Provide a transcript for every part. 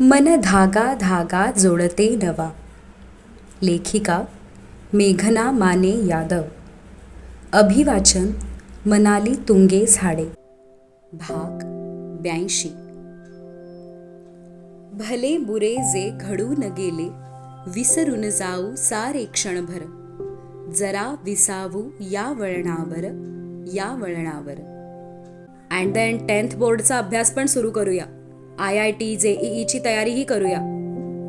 मन धागा धागा जोडते नवा. लेखिका मेघना माने यादव. अभिवाचन मनाली तुंगे झाडे. भाग ब्याऐंशी. भले बुरे जे घडू न गेले विसरून जाऊ सारे क्षणभर. जरा विसावू या वळणावर या वळणावर. अँड देन टेन्थ बोर्डचा अभ्यास पण सुरू करूया. आय आय टी जेईईची तयारीही करूया.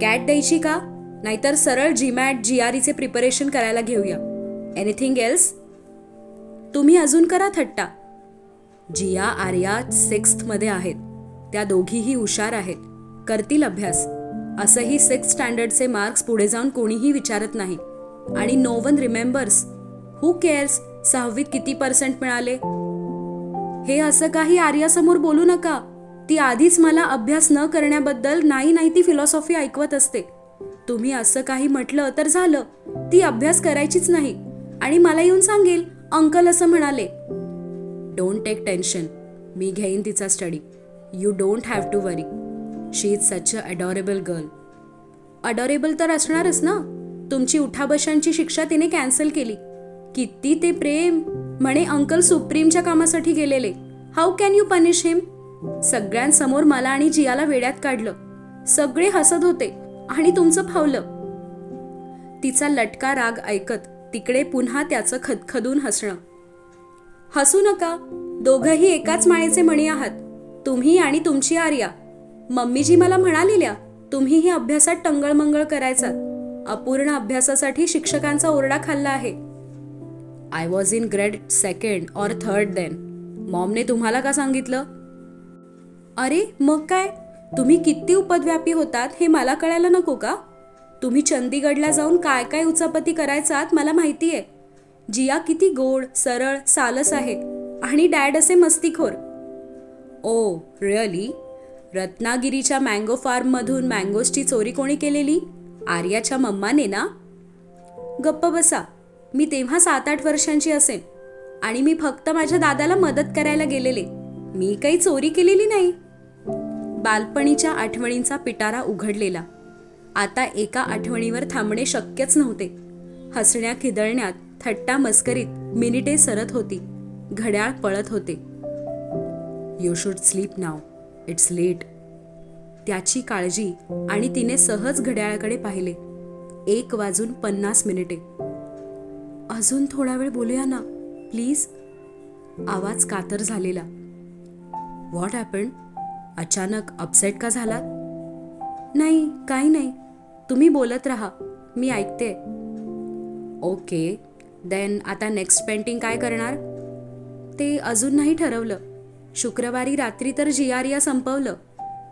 कॅट द्यायची का? नाहीतर सरळ जीमॅट जी आर ईचे प्रिपरेशन करायला घेऊया. एनिथिंग एल्स तुम्ही अजून करा थट्टा. जिया आर्या सिक्स्थमध्ये आहेत. त्या दोघीही हुशार आहेत. करतील अभ्यास. असंही सिक्स्थ स्टँडर्डचे मार्क्स पुढे जाऊन कोणीही विचारत नाही. आणि no one remembers who cares सहावीत किती पर्सेंट मिळाले? हे असं काही आर्यासमोर बोलू नका. ती आधीच मला अभ्यास न करण्याबद्दल नाही नाही ती फिलॉसॉफी ऐकवत असते. तुम्ही असं काही म्हटलं तर झालं. ती अभ्यास करायचीच नाही. आणि मला येऊन सांगेल अंकल असं म्हणाले. डोंट टेक टेन्शन मी घेईन तिचा study you don't have to worry she is such a adorable girl adorable तर असणारच ना? तुमची उठाबशांची शिक्षा तिने कॅन्सल केली. किती ते प्रेम. म्हणे अंकल सुप्रीमच्या कामासाठी गेलेले. How can you punish him सगळ्यांसमोर मला आणि जियाला वेड्यात काढलं. सगळे हसत होते आणि तुमचं फावलं. तिचा लटका राग ऐकत तिकडे पुन्हा त्याचं खदखदून हसणं. हसू नका. दोघंही एकाच माळेचे मणी आहात. तुम्ही आणि तुमची आर्या. मम्मीजी मला म्हणालेल्या तुम्हीही अभ्यासात टंगळमंगळ करायचा अपूर्ण अभ्यासासाठी शिक्षकांचा ओरडा खाल्ला आहे. I was in grade second or third then मॉमने तुम्हाला का सांगितलं? अरे मग काय? तुम्ही किती उपद्व्यापी होतात हे मला कळायला नको का? तुम्ही चंदीगडला जाऊन काय काय उचापती करायचात मला माहिती आहे जिया किती गोड सरळ सालस आहे आणि डॅड असे मस्तीखोर. Oh really? रत्नागिरीच्या मँगो फार्ममधून मँगोजची चोरी कोणी केलेली? आर्याच्या मम्माने ना? गप्प बसा. मी तेव्हा सात आठ वर्षांची असेन आणि मी फक्त माझ्या दादाला मदत करायला गेलेले. मी काही चोरी केलेली नाही. बालपणीच्या आठवणींचा पिटारा उघडलेला. आता एका आठवणीवर थांबणे शक्यच नव्हते. हसण्या खिदळण्यात थट्टा मस्करीत मिनिटे सरत होती. घड्याळ पळत होते. You should sleep now it's late त्याची काळजी आणि तिने सहज घड्याळाकडे पाहिले. एक वाजून पन्नास मिनिटे. अजून थोडा वेळ बोलूया ना प्लीज. आवाज कातर झालेला. व्हॉट हॅपन अचानक अपसेट का झालात? नाही काही नाही. तुम्ही बोलत राहा. मी ऐकते. ओके. देन आता नेक्स्ट पेंटिंग काय करणार? ते अजून नाही ठरवलं. शुक्रवारी रात्री तर जियारिया संपवलं.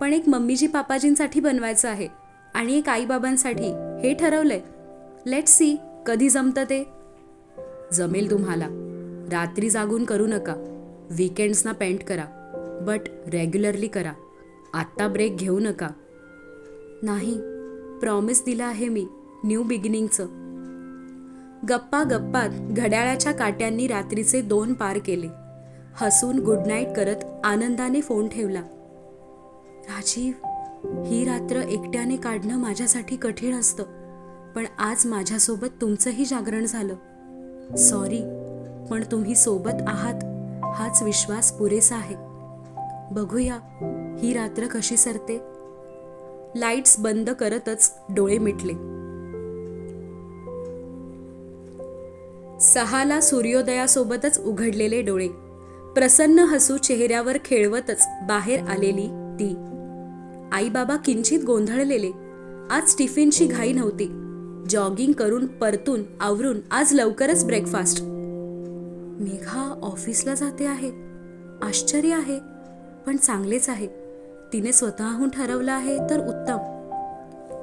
पण एक मम्मीजी पापाजींसाठी बनवायचं आहे आणि एक आईबाबांसाठी. हे ठरवलंय. लेट सी कधी जमतं ते? जमेल तुम्हाला. रात्री जागून करू नका. वीकेंड्सना पेंट करा. बट रेग्युलरली करा. आत्ता ब्रेक घेऊ नका. नाही प्रॉमिस दिला आहे मी न्यू बिगिनिंगचं गप्पा गप्पात घड्याळाच्या काट्यांनी रात्रीचे दोन पार केले. हसून गुड नाईट करत आनंदाने फोन ठेवला. राजीव ही रात्र एकट्याने काढणं माझ्यासाठी कठीण असतं पण आज माझ्यासोबत तुमचंही जागरण झालं. सॉरी पण तुम्ही सोबत आहात हाच विश्वास पुरेसा आहे. बघूया ही रात्र कशी सरते? लाईट्स बंद करतच डोळे मिटले. सहाला सूर्योदयासोबतच उघडलेले डोळे. प्रसन्न हसू चेहऱ्यावर खेळवतच बाहेर आलेली ती. आईबाबा किंचित गोंधळलेले. आज टिफिनची घाई नव्हती. जॉगिंग करून परतून आवरून आज लवकरच ब्रेकफास्ट. मेघा ऑफिसला जाते आहे. आश्चर्य आहे. पण चांगलेच आहे. तिने स्वतःहून ठरवलं आहे तर उत्तम.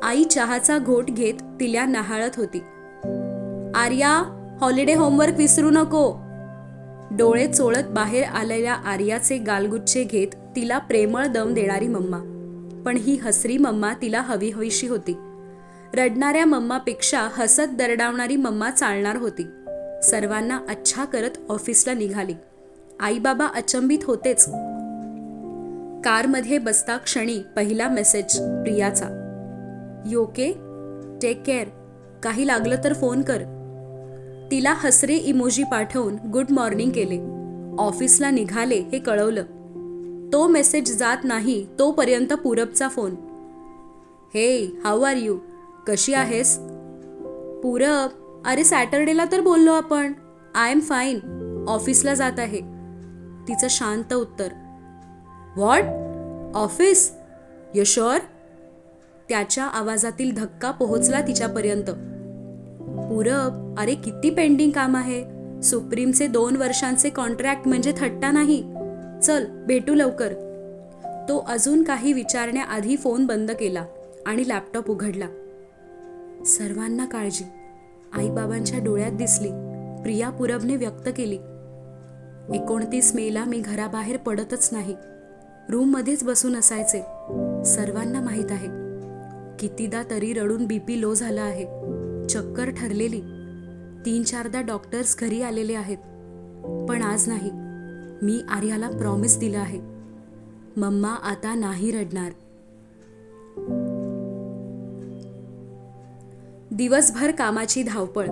आई चहाचा घोट घेत तिला नहाळत होती. आर्या हॉलिडे होमवर्क विसरू नको. डोळे चोळत बाहेर आलेल्या आर्याचे गालगुच्छे घेत तिला प्रेमळ दम देणारी मम्मा. पण ही हसरी मम्मा तिला हवी हवीशी होती. रडणाऱ्या मम्मापेक्षा हसत दरडावणारी मम्मा चालणार होती. सर्वांना अच्छा करत ऑफिसला निघाली. आई बाबा अचंबित होतेच. कारमध्ये बसता क्षणी पहिला मेसेज प्रियाचा. योके टेक केअर काही लागलं तर फोन कर. तिला हसरे इमोजी पाठवून गुड मॉर्निंग केले. ऑफिसला निघाले हे कळवलं. तो मेसेज जात नाही तोपर्यंत पूरबचा phone. Hey how are you कशी आहेस? पूरब अरे सॅटर्डेला तर बोललो आपण. आय एम फाईन ऑफिसला जात आहे. तिचं शांत उत्तर. व्हॉट ऑफिस यशोर त्याच्या आवाजातील धक्का पोहोचला तिच्यापर्यंत. पूरब अरे किती पेंडिंग काम आहे. सुप्रीमचे दोन वर्षांचे कॉन्ट्रॅक्ट म्हणजे थट्टा नाही. चल भेटू लवकर. तो अजून काही विचारण्याआधी फोन बंद केला आणि लॅपटॉप उघडला. सर्वांना काळजी. आईबाबांच्या डोळ्यात दिसली. प्रिया पूरबने व्यक्त केली. एकोणतीस मेला मी घराबाहेर पडतच नाही. रूममध्येच बसून असायचे. सर्वांना माहीत आहे. कितीदा तरी रडून बीपी लो झाला आहे. चक्कर ठरलेली. तीन चारदा डॉक्टर्स घरी आलेले आहेत. पण आज नाही. मी आर्याला प्रॉमिस दिलं आहे. मम्मा आता नाही रडणार. दिवसभर कामाची धावपळ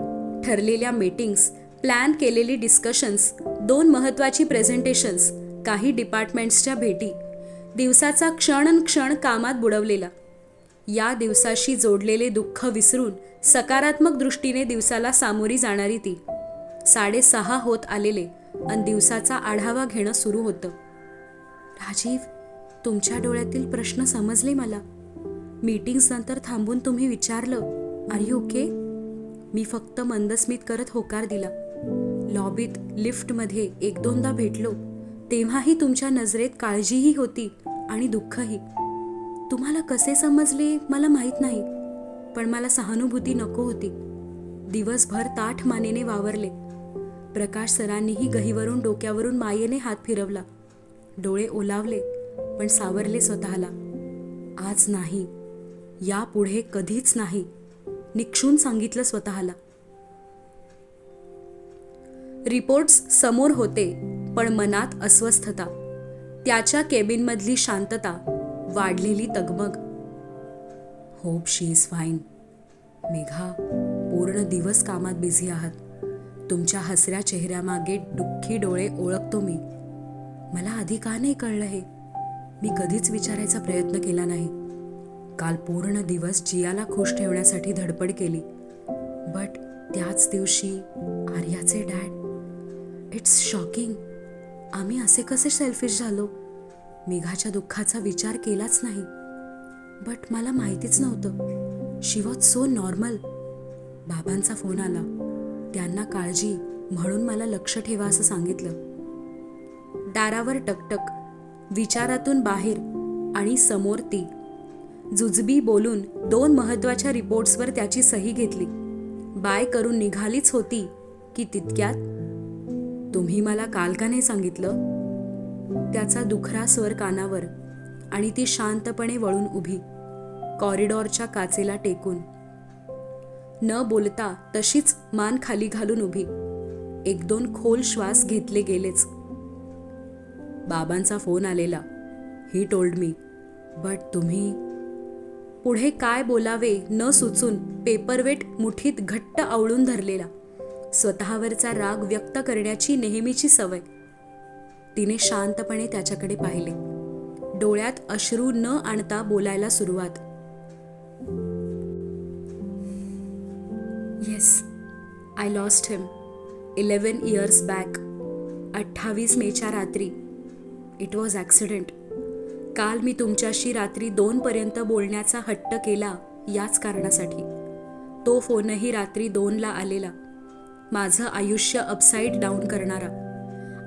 ठरलेल्या मीटिंग्स प्लॅन केलेली डिस्कशन्स दोन महत्त्वाची प्रेझेंटेशन्स काही डिपार्टमेंट्सच्या भेटी दिवसाचा क्षण क्षण कामात बुडवलेला. या दिवसाशी जोडलेले दुःख विसरून सकारात्मक दृष्टीने दिवसाला सामोरी जाणारी ती. साडेसहा होत आलेले आणि दिवसाचा आढावा घेणं सुरू होतं. राजीव तुमच्या डोळ्यातील प्रश्न समजले मला. मीटिंग्स नंतर थांबून तुम्ही विचारलं आर यू ओके मी फक्त मंदस्मित करत होकार दिला. लॉबीत लिफ्टमध्ये एक दोनदा भेटलो. तेव्हाही तुमच्या नजरेत काळजीही होती. आणि दुःखही. तुम्हाला कसे समजले मला माहीत नाही पण मला सहानुभूती नको होती. दिवसभर ताठ मानेने वावरले. प्रकाश सरांनीही गहीवरून डोक्यावरून मायेने हात फिरवला. डोळे ओलावले पण सावरले स्वतःला. आज नाही. यापुढे कधीच नाही निक्षून सांगितलं स्वतःला. रिपोर्ट्स समोर होते पण मनात अस्वस्थता. त्याच्या केबिनमधली शांतता वाढलेली तगमग. Hope she is fine Megha पूर्ण दिवस कामात बिझी आहात. तुमच्या हसऱ्या चेहऱ्यामागे दुःखी डोळे ओळखतो मी. मला आधी का नाही कळलं हे? मी कधीच विचारायचा प्रयत्न केला नाही. काल पूर्ण दिवस जियाला खुश ठेवण्यासाठी धडपड केली. बट त्याच दिवशी आर्याचे डॅड इट्स शॉकिंग आम्ही असे कसे सेल्फिश झालो? मेघाच्या दुःखाचा विचार केलाच नाही. बट मला माहितीच नव्हतं. शी वॉज सो नॉर्मल बाबांचा फोन आला. त्यांना काळजी म्हणून मला लक्ष ठेवा असं सांगितलं. दारावर टकटक विचारातून बाहेर आणि समोर ती. जुजबी बोलून दोन महत्त्वाच्या रिपोर्ट्सवर त्याची सही घेतली. बाय करून निघालीच होती की तितक्यात तुम्ही मला काल का नाही सांगितलं? त्याचा दुखरा स्वर कानावर आणि ती शांतपणे वळून उभी कॉरिडॉरच्या काचेला टेकून. न बोलता तशीच मान खाली घालून उभी एक दोन खोल श्वास घेतले गेलेच. बाबांचा फोन आलेला. ही टोल्ड मी बट तुम्ही पुढे काय बोलावे न सुचून पेपरवेट मुठीत घट्ट आवळून धरलेला. स्वतःवरचा राग व्यक्त करण्याची नेहमीची सवय. तिने शांतपणे त्याच्याकडे पाहिले. डोळ्यात अश्रू न आणता बोलायला सुरुवात. Yes I lost him eleven years back अठ्ठावीस मेच्या रात्री. इट वॉज ॲक्सिडेंट काल मी तुमच्याशी रात्री दोनपर्यंत बोलण्याचा हट्ट केला याच कारणासाठी. तो फोनही रात्री दोनला आलेला. माझं आयुष्य अपसाईड डाऊन करणारा.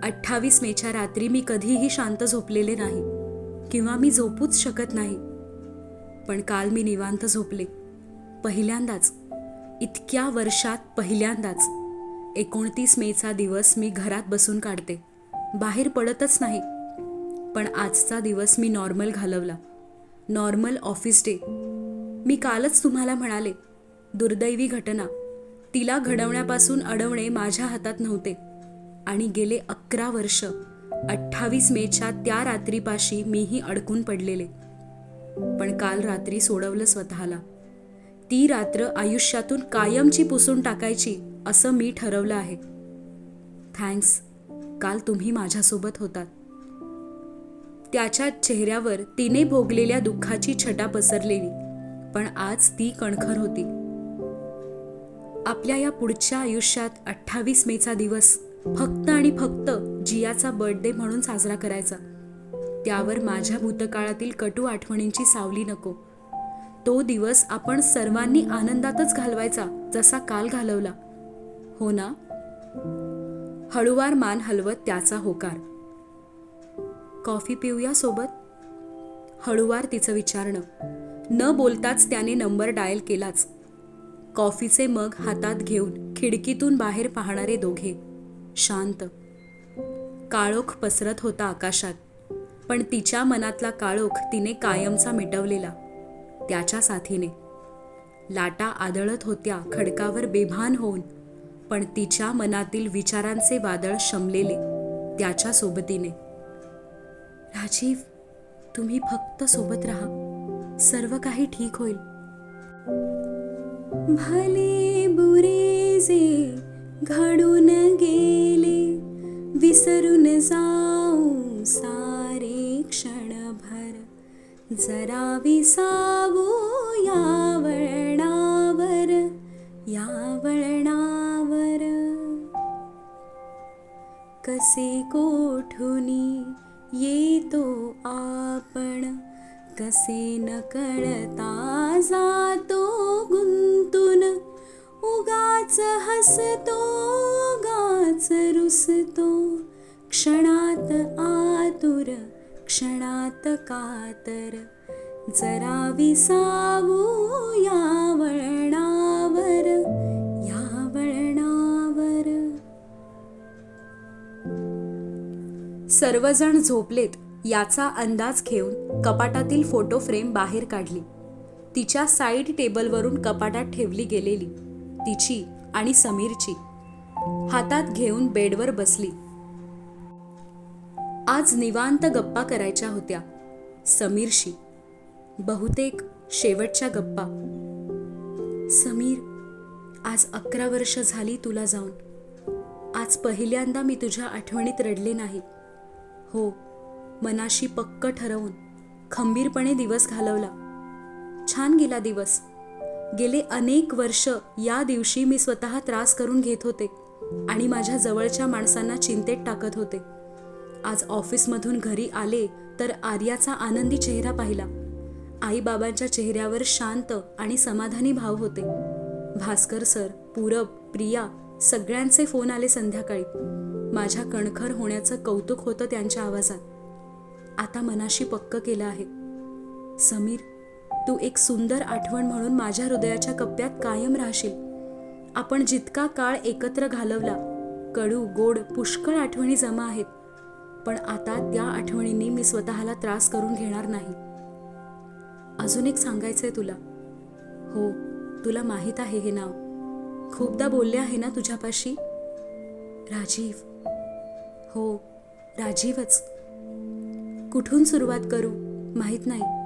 अठ्ठावीस मेच्या रात्री मी कधीही शांत झोपलेले नाही किंवा मी झोपूच शकत नाही. पण काल मी निवांत झोपले. पहिल्यांदाच इतक्या वर्षात पहिल्यांदाच. एकोणतीस मेचा दिवस मी घरात बसून काढते. बाहेर पडतच नाही. पण आजचा दिवस मी नॉर्मल घालवला. नॉर्मल ऑफिस डे मी कालच तुम्हाला म्हणाले दुर्दैवी घटना. तिला घडवण्यापासून अडवणे माझ्या हातात नव्हते. आणि गेले अकरा वर्ष अठ्ठावीस मेच्या त्या रात्रीपाशी मीही अडकून पडलेले. पण काल रात्री सोडवलं स्वतःला. ती रात्र आयुष्यातून कायमची पुसून टाकायची असं मी ठरवलं आहे. थँक्स काल तुम्ही माझ्यासोबत होतात. त्याच्या चेहऱ्यावर तिने भोगलेल्या दुःखाची छटा पसरलेली पण आज ती कणखर होती. आपल्या या पुढच्या आयुष्यात अठ्ठावीस मेचा दिवस फक्त आणि फक्त जियाचा बर्थडे म्हणून साजरा करायचा. त्यावर माझ्या भूतकाळातील कटू आठवणींची सावली नको. तो दिवस आपण सर्वांनी आनंदातच घालवायचा जसा काल घालवला. हो ना? हळुवार मान हलवत त्याचा होकार. कॉफी पिऊया सोबत? हळुवार तिचं विचारणं. न बोलताच त्याने नंबर डायल केलाच. कॉफीचे मग हातात घेऊन खिडकीतून बाहेर पाहणारे दोघे. शांत. काळोख पसरत होता आकाशात. पण तिच्या मनातला काळोख तिने कायमचा मिटवलेला. त्याच्या साथीने. लाटा आदळत होत्या खडकावर बेभान होऊन. पण तिच्या मनातील विचारांचे वादळ शमलेले त्याच्या सोबतीने. राजीव तुम्ही फक्त सोबत राहा. सर्व काही ठीक होईल. भले बुरे जे घडून गेले विसरून जाऊ सारे क्षणभर. जरा विसावू या वळणावर या वळणावर. कसे कोठुनी येतो आपण कसे न कळता जातो गाच हसतो गाच रुसतो. क्षणात आतुर क्षणात कातर. जरा विसावू या वळणावर या वळणावर. सर्वजण झोपलेत याचा अंदाज घेऊन कपाटातील फोटो फ्रेम बाहेर काढली. तिच्या साईड टेबलवरून कपाटात ठेवली गेलेली. तिची आणि समीरची. हातात घेऊन बेडवर बसली. आज निवांत गप्पा करायच्या होत्या. समीरशी. बहुतेक शेवटच्या गप्पा. समीर आज अकरा वर्ष झाली तुला जाऊन. आज पहिल्यांदा मी तुझ्या आठवणीत रडले नाही. हो मनाशी पक्क ठरवून खंबीरपणे दिवस घालवला. छान गेला दिवस. गेले अनेक वर्ष या दिवशी मी स्वतः त्रास करून घेत होते आणि माझ्या जवळच्या माणसांना चिंतेत टाकत होते. आज ऑफिसमधून घरी आले तर आर्याचा आनंदी चेहरा पाहिला. आईबाबांच्या चेहऱ्यावर शांत आणि समाधानी भाव होते. भास्कर सर पूरब प्रिया सगळ्यांचे फोन आले संध्याकाळी. माझ्या कणखर होण्याचं कौतुक होतं त्यांच्या आवाजात. आता मनाशी पक्क केलं आहे. समीर तू एक सुंदर आठवण म्हणून माझ्या हृदयाच्या कप्प्यात कायम राहशील. आपण जितका काळ एकत्र घालवला कडू गोड पुष्कळ आठवणी जमा आहेत पण आता त्या आठवणींनी मी स्वतःला त्रास करून घेणार नाही. अजून एक सांगायचंय तुला. हो तुला माहीत आहे हे नाव. खूपदा बोलले आहे ना तुझ्यापाशी? राजीव. हो राजीवच. कुठून सुरुवात करू? माहीत नाही.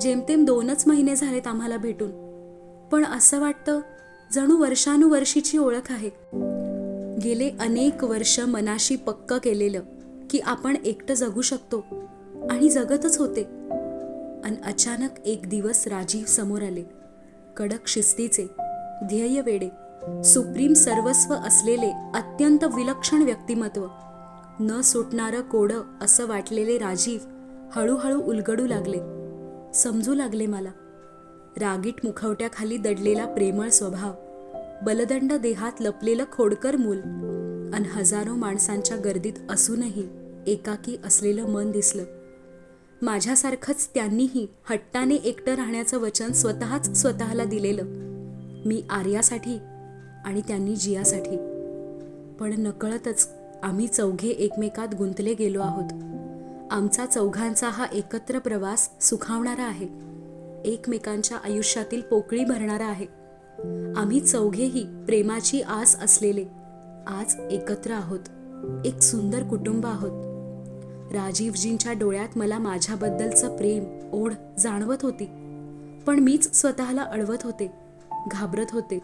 जेमतेम दोनच महिने झालेत आम्हाला भेटून. पण असं वाटतं जणू वर्षानुवर्षीची ओळख आहे. गेले अनेक वर्ष मनाशी पक्क केलेलं की आपण एकटं जगू शकतो आणि जगतच होते. अन अचानक एक दिवस राजीव समोर आले. कडक शिस्तीचे ध्येय वेडे सुप्रीम सर्वस्व असलेले अत्यंत विलक्षण व्यक्तिमत्व न सुटणारं कोडं असं वाटलेले राजीव हळूहळू उलगडू लागले. समजू लागले मला. रागीट मुखवट्याखाली दडलेला प्रेमळ स्वभाव बलदंड देहात लपलेलं खोडकर मूल अन हजारो माणसांच्या गर्दीत असूनही एकाकी असलेलं मन दिसलं. माझ्यासारखंच त्यांनीही हट्टाने एकटं राहण्याचं वचन स्वतःच स्वतःला दिलेलं. मी आर्यासाठी आणि त्यांनी जियासाठी. पण नकळतच आम्ही चौघे एकमेकात गुंतले गेलो आहोत. आमचा चौघांचा हा एकत्र प्रवास सुखावणारा आहे. एकमेकांच्या आयुष्यातील पोकळी भरणारा आहे. आम्ही चौघेही प्रेमाची आस असलेले आज एकत्र आहोत. एक सुंदर कुटुंब आहोत. राजीवजींच्या डोळ्यात मला माझ्याबद्दलचं प्रेम ओढ जाणवत होती. पण मीच स्वतःला अडवत होते घाबरत होते.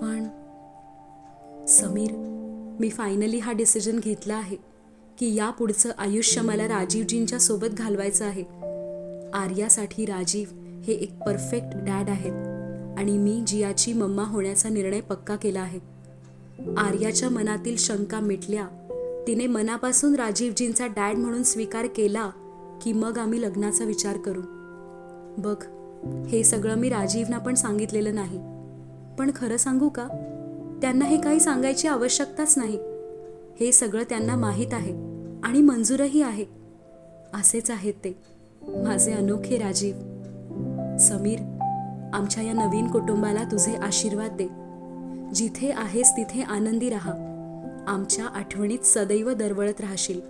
पण समीर मी फायनली हा डिसिजन घेतला आहे. की यापुढचं आयुष्य मला राजीवजींच्या सोबत घालवायचं आहे. आर्यासाठी राजीव हे एक परफेक्ट डॅड आहेत आणि मी जियाची मम्मा होण्याचा निर्णय पक्का केला आहे. आर्याच्या मनातील शंका मिटल्या. तिने मनापासून राजीवजींचा डॅड म्हणून स्वीकार केला की मग आम्ही लग्नाचा विचार करू. बघ हे सगळं मी राजीवना पण सांगितलेलं नाही. पण खरं सांगू का? त्यांना हे काही सांगायची आवश्यकताच नाही. हे सगळं त्यांना माहीत आहे आणि मंजूरही आहे. असेच आहेत ते. माझे अनोखे राजीव. समीर आमच्या या नवीन कुटुंबाला तुझे आशीर्वाद दे. जिथे आहेस तिथे आनंदी राहा. आमच्या आठवणीत सदैव दरवळत राहशील.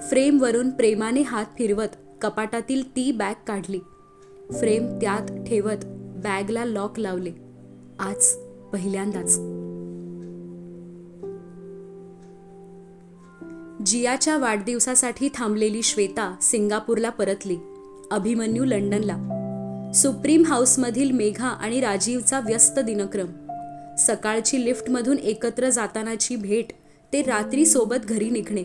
फ्रेमवरून प्रेमाने हात फिरवत कपाटातील ती बॅग काढली. फ्रेम त्यात ठेवत बॅगला लॉक लावले. आज पहिल्यांदाच. जियाच्या वाढदिवसासाठी थांबलेली श्वेता सिंगापूरला परतली. अभिमन्यू लंडनला. सुप्रीम हाऊसमधील मेघा आणि राजीवचा व्यस्त दिनक्रम. सकाळची लिफ्टमधून एकत्र जातानाची भेट ते रात्री सोबत घरी निघणे.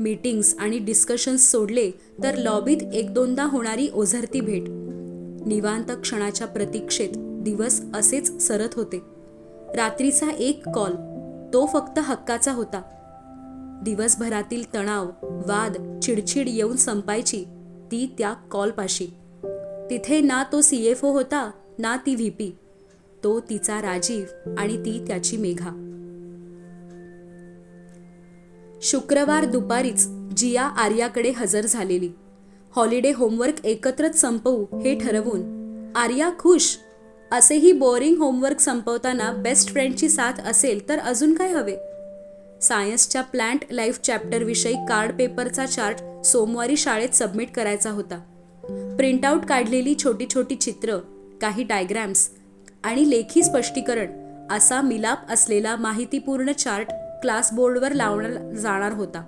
मीटिंग्स आणि डिस्कशन्स सोडले तर लॉबीत एक दोनदा होणारी ओझरती भेट. निवांत क्षणाच्या प्रतीक्षेत दिवस असेच सरत होते. रात्रीचा एक कॉल तो फक्त हक्काचा होता. दिवसभरातील तणाव वाद चिडचिड येऊन संपायची ती त्या कॉलपाशी. तिथे ना तो सी एफ ओ होता ना ती व्ही पी. तो तिचा राजीव आणि ती त्याची मेघा. शुक्रवार दुपारीच जिया आर्याकडे हजर झालेली. हॉलिडे होमवर्क एकत्रच संपवू हे ठरवून आर्या खुश? असेही बोरिंग होमवर्क संपवताना बेस्ट फ्रेंडची साथ असेल तर अजून काय हवे? सायन्सच्या प्लांट लाईफ चॅप्टरविषयी कार्ड पेपरचा चार्ट सोमवारी शाळेत सबमिट करायचा होता. प्रिंटआउट काढलेली छोटी छोटी चित्र काही डायग्रॅम्स आणि लेखी स्पष्टीकरण असा मिलाप असलेला माहितीपूर्ण चार्ट क्लास बोर्डवर लावणार जाणार होता.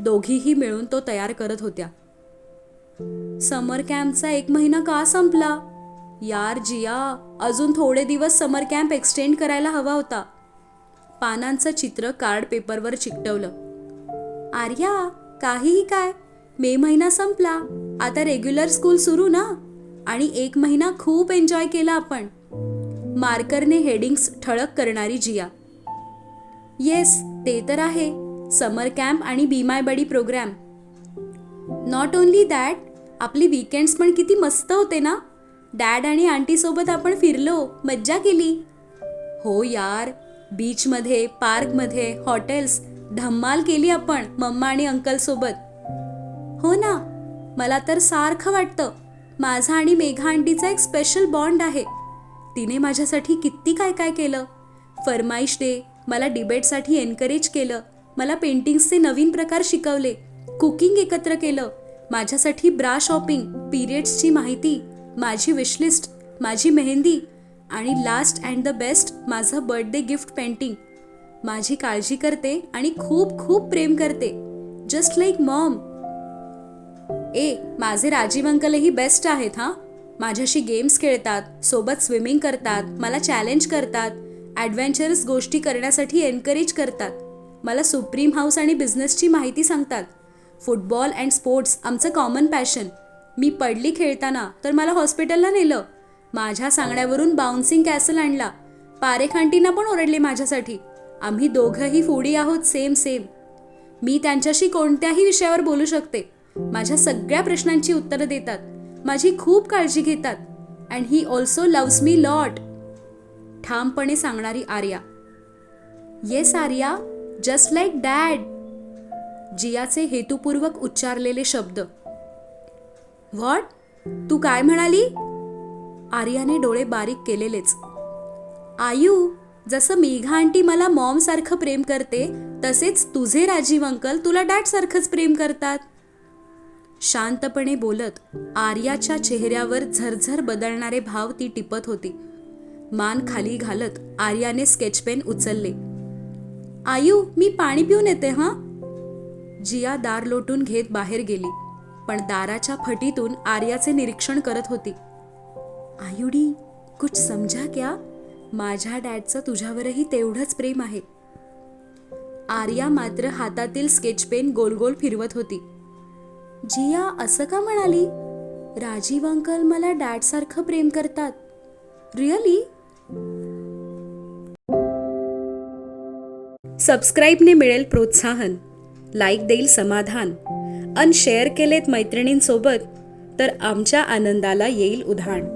दोघीही मिळून तो तयार करत होत्या. समर कॅम्पचा एक महिना का संपला? यार जिया अजून थोडे दिवस समर कॅम्प एक्सटेंड करायला हवा होता. पानांचं चित्र कार्ड पेपरवर चिकटवलं. आर्या काहीही काय? मे महिना संपला. आता रेग्युलर स्कूल सुरू ना? आणि एक महिना खूप एन्जॉय केला आपण. मार्करने हेडिंग्स ठळक करणारी जिया. येस ते तर आहे. समर कॅम्प आणि be my buddy programme not only that आपली वीकेंड्स पण किती मस्त होते ना? डॅड आणि आंटीसोबत आपण फिरलो मज्जा केली. हो यार बीचमध्ये पार्कमध्ये हॉटेल्स धम्माल केली आपण मम्मा आणि अंकल सोबत. हो ना मला तर सारखं वाटतं. माझा आणि मेघा आंटीचा एक स्पेशल बॉन्ड आहे. तिने माझ्यासाठी किती काय काय केलं. फरमाईश डे मला डिबेटसाठी एनकरेज केलं. मला पेंटिंग्सचे नवीन प्रकार शिकवले. कुकिंग एकत्र केलं. माझ्यासाठी ब्रा शॉपिंग पिरियड्सची माहिती माझी विशलिस्ट माझी मेहंदी आणि लास्ट अँड द बेस्ट माझं बर्थडे गिफ्ट पेंटिंग माझी काळजी करते आणि खूप खूप प्रेम करते. जस्ट लाईक मॉम ए माझे राजीव अंकलही बेस्ट आहेत हां? माझ्याशी गेम्स खेळतात सोबत स्विमिंग करतात मला चॅलेंज करतात ॲडव्हेंचरस गोष्टी करण्यासाठी एनकरेज करतात. मला सुप्रीम हाऊस आणि बिझनेसची माहिती सांगतात. फुटबॉल अँड स्पोर्ट्स आमचं कॉमन पॅशन मी पडली खेळताना तर मला हॉस्पिटलला नेलं. माझ्या सांगण्यावरून बाउन्सिंग कॅसल आणला. पारेखांटींना पण ओरडले माझ्यासाठी. आम्ही दोघंही फुडी आहोत सेम सेम मी त्यांच्याशी कोणत्याही विषयावर बोलू शकते. माझ्या सगळ्या प्रश्नांची उत्तरं देतात. माझी खूप काळजी घेतात. And he also loves me lot ठामपणे सांगणारी Arya. Yes Arya just like dad जियाचे हेतुपूर्वक उच्चारलेले शब्द. व्हॉट तू काय म्हणाली? आर्याने डोळे बारीक केलेलेच. आयू जसं मेघा आंटी मला मॉमसारखं प्रेम करते तसेच तुझे राजीव अंकल तुला डॅडसारखंच प्रेम करतात. शांतपणे बोलत आर्याच्या चेहऱ्यावर झरझर बदलणारे भाव ती टिपत होती. मान खाली घालत आर्याने स्केच पेन उचलले. आयू मी पाणी पिऊन येते हां? जिया दार लोटून घेत बाहेर गेली पण दाराच्या फटीतून आर्याचे निरीक्षण करत होती. आयुडी कुछ समजा क्या? माझ्या डॅडचं तुझ्यावरही तेवढंच प्रेम आहे. आर्या मात्र हातातील स्केच पेन गोल गोल फिरवत होती. जिया असं का म्हणाली? राजीव अंकल मला डॅड सारखं प्रेम करतात. रिअली सबस्क्राईबने मिळेल प्रोत्साहन. लाईक देईल समाधान. अन शेअर केलेत मैत्रिणींसोबत तर आमच्या आनंदाला येईल उधाण.